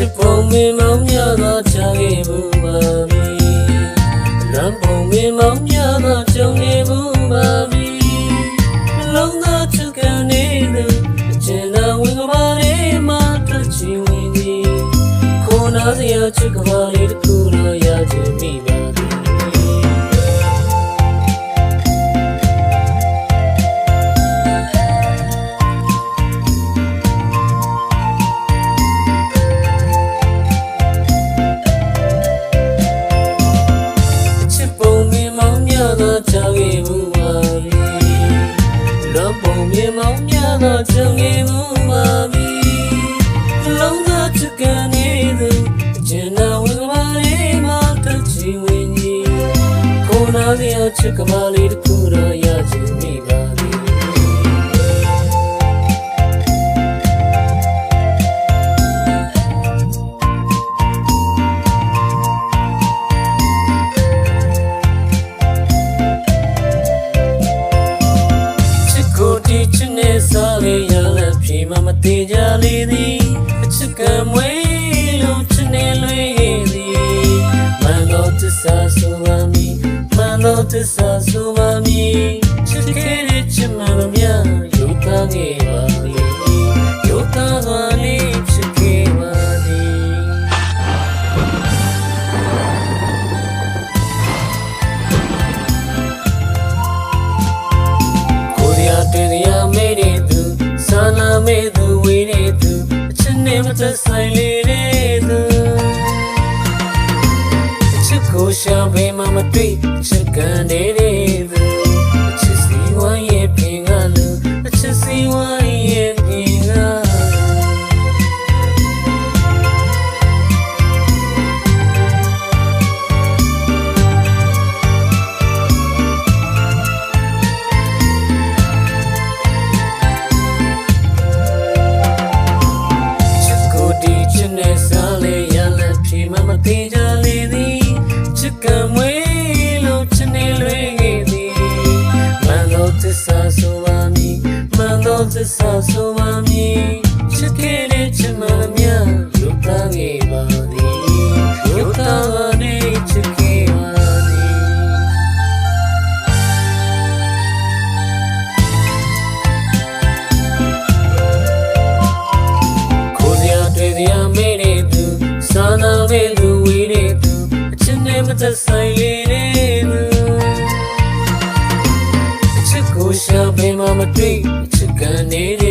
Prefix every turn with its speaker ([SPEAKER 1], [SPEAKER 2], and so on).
[SPEAKER 1] ချစ်ပုံမင်းမောင်များသာချခဲ့ဘူးပါပြီလမ်းပုံမင်းမောင်များသာကြုံနေဘူးပါပြီလုံးသာချစ်ကန်နေလို့အကျဉ်းသာဝင်ကပါလေးမှာထွက်ချင်ဝင်ကြီးခေါ်နာစရာချစ်ကပါလေးတစ်ခုတော့ရချင်မိပါ န်ပုံမြင်မောင်များသောချောင်းခဲ့မှုပါပြီလုံးသာချစ်ကနေသူကျင်နာဝင်ပါလေးမှာတစ်ချီဝင်ကြီးကိုနာစရာချစ်ကမားလေး မန်တော့တစ္ဆာဆိုပါမီချစ်ခဲ့တဲ့ချစ်မှန်လို့များယူသားခဲ့ပါသည်ယူသားသွားလေးချစ်ခဲ့ပါသည်ကိုရီးယားတွေ့ရမေးတဲ့သူစာနာမေးသူဝေးတဲ့သူအချစ်နဲ့မသက်ဆိုင်လေတဲ့သူအချစ်ကိုရှာပေမှမတွေ့အချစ် ကန်နေတဲ့သူအချစ်စီဝိုင်းရဲ့ပြင်ကလူအချစ်စီဝိုင်းရဲ့ပြင်ကလူချစ်ကိုဒီချစ်နဲ့စားလေရလက်ဖြေမမတင်ကြ ဆက်ဆံဆိုမမီချစ်ခဲ့တဲ့ချစ်မမြလူသားငယ်ပါသည်လူသားနေချစ်ခဲ့ပါသည်ကိုယ်ရတွေ့ရမေးတဲ့သူစာနာပဲလူဝေးတဲ့သူအချစ်နဲ့မသက်ဆိုင်လေတဲ့သူအချစ်ကိုရှာပေးမှမတွေ့ 跟你的